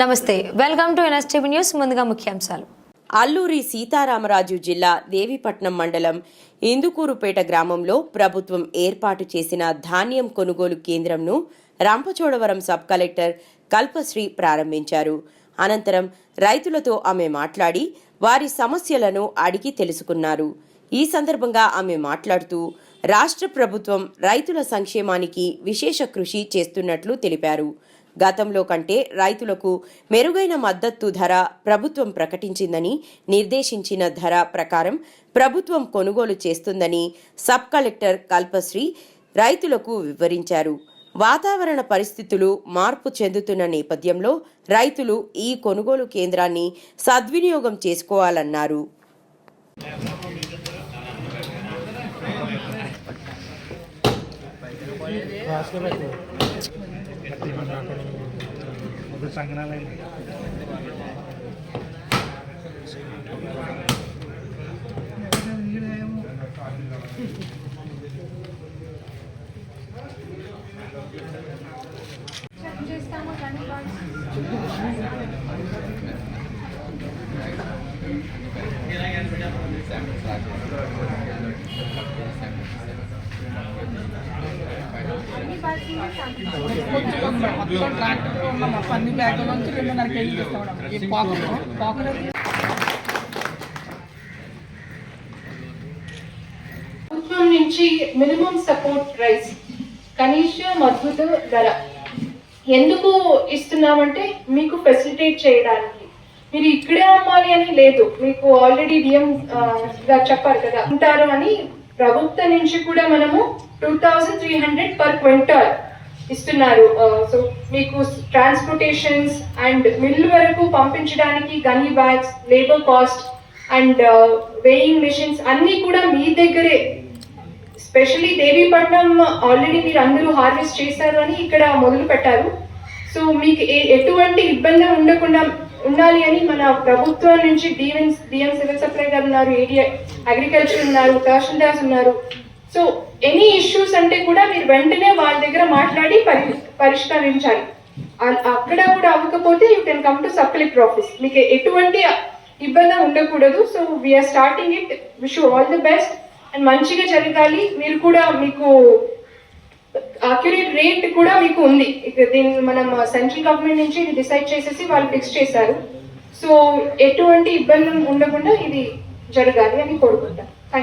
నమస్తే welcome to NSTV news ముందుగా ముఖ్యాంశాలు. అల్లూరి సీతారామరాజు జిల్లా దేవిపట్నం మండలం ఇందుకూరుపేట గ్రామంలో ప్రభుత్వం ఏర్పాటు చేసిన ధాన్యం కొనుగోలు కేంద్రంను రంపచోడవరం సబ్ కలెక్టర్ కల్పశ్రీ ప్రారంభించారు. అనంతరం రైతులతో ఆమె మాట్లాడి వారి సమస్యలను అడిగి తెలుసుకున్నారు. ఈ సందర్భంగా ఆమె మాట్లాడుతూ రాష్ట్ర ప్రభుత్వం రైతుల సంక్షేమానికి విశేష కృషి చేస్తున్నట్లు తెలిపారు. గతంలో కంటే రైతులకు మెరుగైన మద్దతు ధర ప్రభుత్వం ప్రకటించిందని నిర్దేశించిన ధర ప్రకారం ప్రభుత్వం కొనుగోలు చేస్తుందని సబ్ కలెక్టర్ కల్పశ్రీ రైతులకు వివరించారు. వాతావరణ పరిస్థితులు మార్పు చెందుతున్న నేపథ్యంలో రైతులు ఈ కొనుగోలు కేంద్రాన్ని సద్వినియోగం చేసుకోవాలన్నారు. ఒక సంగ్రహాలయం మొత్తం ఉన్న మొత్తం అన్ని బ్యాగుల నుంచి రెండున్నర కేజీలు ఇస్తాం ఈ పాకలు పాకలు ప్రభుత్వం నుంచి మినిమం సపోర్ట్ ప్రైస్ కనీస మద్దతు ధర. ఎందుకు ఇస్తున్నామంటే మీకు ఫెసిలిటేట్ చేయడానికి. మీరు ఇక్కడే అమ్మాలి అని లేదు. మీకు ఆల్రెడీ డిఎం చెప్పారు కదా. ఉంటారు అని ప్రభుత్వం నుంచి కూడా మనము two thousand three hundred per quintal ఇస్తున్నారు. సో మీకు ట్రాన్స్పోర్టేషన్స్ అండ్ మిల్ వరకు పంపించడానికి gunny bags labour cost and weighing machines అన్నీ కూడా మీ దగ్గరే. స్పెషలీ దేవీపట్నం ఆల్రెడీ మీరు అందరూ హార్వెస్ట్ చేశారు అని ఇక్కడ మొదలు పెట్టారు. సో మీకు ఏ- ఎటువంటి ఇబ్బంది ఉండకుండా ఉండాలి అని మన ప్రభుత్వం నుంచి డిఎం డిఎం సివిల్ సప్లై గారు ఉన్నారు ఏడి అగ్రికల్చర్ ఉన్నారు తహసీల్దార్స్ ఉన్నారు. సో ఎనీ ఇష్యూస్ అంటే కూడా మీరు వెంటనే వాళ్ళ దగ్గర మాట్లాడి పరి పరిష్కరించాలి. అక్కడ కూడా అవ్వకపోతే you can come to sub collector office మీకు ఎటువంటి ఇబ్బంది ఉండకూడదు. So we are starting it wish all the best and మంచిగా జరగాలి. మీరు కూడా మీకు అక్యురేట్ రేట్ కూడా మీకు ఉంది. దీన్ని మనం సెంట్రల్ గవర్నమెంట్ నుంచి ఇది డిసైడ్ చేసేసి వాళ్ళు ఫిక్స్ చేశారు. సో ఎటువంటి ఇబ్బంది ఉండకుండా ఇది జరగాలి అని కోరుకుంటాను